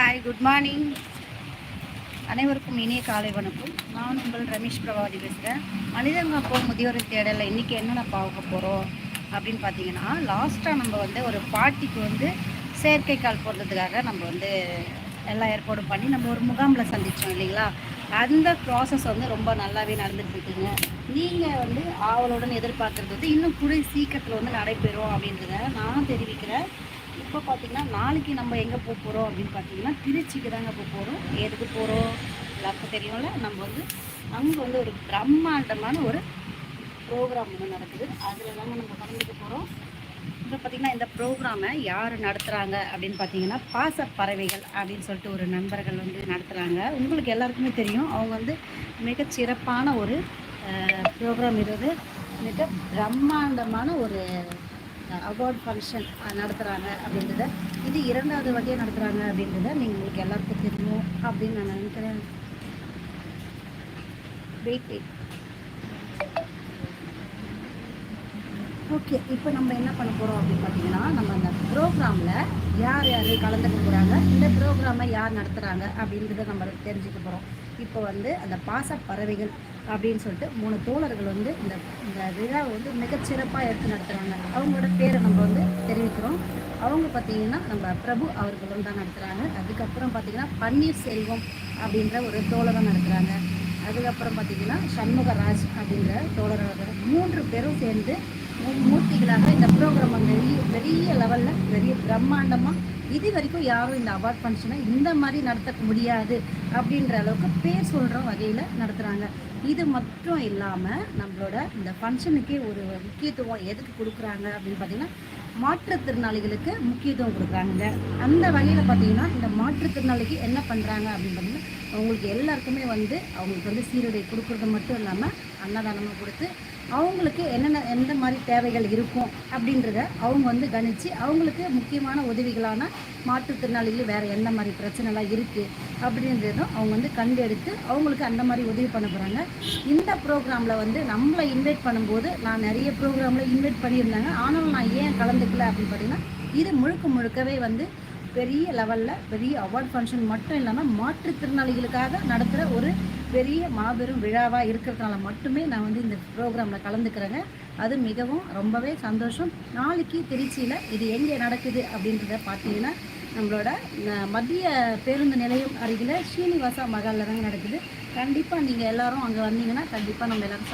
Hi good morning அனைவருக்கும் இனிய காலை வணக்கம். நான் உங்கள் ரமேஷ் பிரபாதி பேசுகிறேன் மனிதங்க போ முதியோரின் தேடலில் இன்றைக்கி என்னென்ன பார்க்க போகிறோம் அப்படின்னு பார்த்தீங்கன்னா லாஸ்ட்டாக நம்ம வந்து ஒரு பாட்டிக்கு வந்து செயற்கை கால் போடுறதுக்காக நம்ம வந்து எல்லா ஏற்பாடும் பண்ணி நம்ம ஒரு முகாமில் சந்தித்தோம் இல்லைங்களா? அந்த ப்ராசஸ் வந்து ரொம்ப நல்லாவே நடந்துகிட்ருக்குங்க நீங்கள் வந்து ஆவலுடன் எதிர்பார்க்குறது வந்து இன்னும் கூடிய சீக்கிரத்தில் வந்து நடைபெறும் அப்படின்றத நான் தெரிவிக்கிறேன். இப்போ பார்த்திங்கன்னா நாளைக்கு நம்ம எங்கே போக போகிறோம் அப்படின்னு பார்த்தீங்கன்னா திருச்சிக்கு தாங்க போக போகிறோம் எதுக்கு போகிறோம் எல்லாருக்கும் தெரியும்ல. நம்ம வந்து அங்கே வந்து ஒரு பிரம்மாண்டமான ஒரு ப்ரோக்ராம் ஒன்று நடக்குது. அதில் தாங்க நம்ம கலந்துக்க போகிறோம் இப்போ பார்த்திங்கன்னா இந்த ப்ரோக்ராமை யார் நடத்துகிறாங்க அப்படின்னு பார்த்தீங்கன்னா பாச பறவைகள் அப்படின்னு சொல்லிட்டு ஒரு நண்பர்கள் வந்து நடத்துகிறாங்க உங்களுக்கு எல்லாருக்குமே தெரியும். அவங்க வந்து மிகச்சிறப்பான ஒரு ப்ரோக்ராம் இது மிக பிரம்மாண்டமான ஒரு அவார்ட் ஃபங்க்ஷன் நடத்துகிறாங்க அப்படின்றத இது இரண்டாவது வகையாக நடத்துகிறாங்க அப்படின்றத நீங்கள் உங்களுக்கு எல்லாருக்கும் தெரியும் அப்படின்னு நான் நினைக்கிறேன். வெயிட் வெயிட் ஓகே இப்போ நம்ம என்ன பண்ண போகிறோம் அப்படின்னு பார்த்தீங்கன்னா நம்ம அந்த ப்ரோக்ராமில் யார் யார் கலந்துக்க போகிறாங்க இந்த ப்ரோக்ராமை யார் நடத்துகிறாங்க அப்படின்றத நம்ம தெரிஞ்சுக்க போகிறோம் இப்போ வந்து அந்த பாச பறவைகள் அப்படின்னு சொல்லிட்டு மூணு தோழர்கள் வந்து இந்த இந்த விழாவை வந்து மிகச்சிறப்பாக எடுத்து நடத்துகிறாங்க அவங்களோட பேரை நம்ம வந்து தெரிவிக்கிறோம். அவங்க பார்த்தீங்கன்னா நம்ம பிரபு அவர்களும் தான் நடத்துகிறாங்க அதுக்கப்புறம் பார்த்தீங்கன்னா பன்னீர் செல்வம் அப்படின்ற ஒரு தோழரை நடத்துகிறாங்க அதுக்கப்புறம் பார்த்தீங்கன்னா சண்முகராஜ் அப்படின்ற தோழர்கள் மூன்று பேரும் சேர்ந்து மூர்த்திகளாக இந்த ப்ரோக்ராம் பெரிய பெரிய லெவலில் பெரிய பிரம்மாண்டமாக இது வரைக்கும் யாரும் இந்த அவார்ட் ஃபங்க்ஷனை இந்த மாதிரி நடத்த முடியாது அப்படின்ற அளவுக்கு பேர் சொல்கிற வகையில் நடத்துகிறாங்க இது மட்டும் இல்லாமல் நம்மளோட இந்த ஃபங்க்ஷனுக்கே ஒரு முக்கியத்துவம் எதுக்கு கொடுக்குறாங்க அப்படின்னு பார்த்தீங்கன்னா மாற்றுத்திறனாளிகளுக்கு முக்கியத்துவம் கொடுக்குறாங்க அந்த வகையில் பார்த்தீங்கன்னா இந்த மாற்றுத்திறனாளிக்கு என்ன பண்ணுறாங்க அப்படின்னு பார்த்தீங்கன்னா அவங்களுக்கு எல்லாருக்குமே வந்து அவங்களுக்கு வந்து சீருடை கொடுக்குறது மட்டும் இல்லாமல் அன்னதானமாக கொடுத்து அவங்களுக்கு என்னென்ன எந்த மாதிரி தேவைகள் இருக்கும் அப்படின்றத அவங்க வந்து கணித்து அவங்களுக்கு முக்கியமான உதவிகளான மாற்றுத்திறனாளிகள் வேறு எந்த மாதிரி பிரச்சனைலாம் இருக்குது அப்படின்றதும் அவங்க வந்து கண்டெடுத்து அவங்களுக்கு அந்த மாதிரி உதவி பண்ண போகிறாங்க இந்த ப்ரோக்ராமில் வந்து நம்மளை இன்வைட் பண்ணும்போது நான் நிறைய ப்ரோக்ராமில் இன்வைட் பண்ணியிருந்தாங்க. ஆனாலும் நான் ஏன் கலந்துக்கல அப்படின்னு பார்த்தீங்கன்னா இது முழுக்க முழுக்கவே வந்து பெரிய லெவலில் பெரிய அவார்ட் ஃபங்க்ஷன் மட்டும் இல்லாமல் மாற்றுத்திறனாளிகளுக்காக நடத்துகிற ஒரு பெரிய மாபெரும் விழாவாக இருக்கிறதுனால மட்டுமே நான் வந்து இந்த ப்ரோக்ராமில் கலந்துக்கிறேங்க. அது மிகவும் ரொம்பவே சந்தோஷம். நாளைக்கு திருச்சியில் இது எங்கே நடக்குது அப்படின்றத பார்த்தீங்கன்னா நம்மளோட மத்திய பேருந்து நிலையம் அருகில் ஸ்ரீனிவாசா மகாலில் தாங்க நடக்குது. கண்டிப்பாக நீங்கள் எல்லோரும் அங்கே வந்தீங்கன்னா கண்டிப்பாக நம்ம எல்லோரும்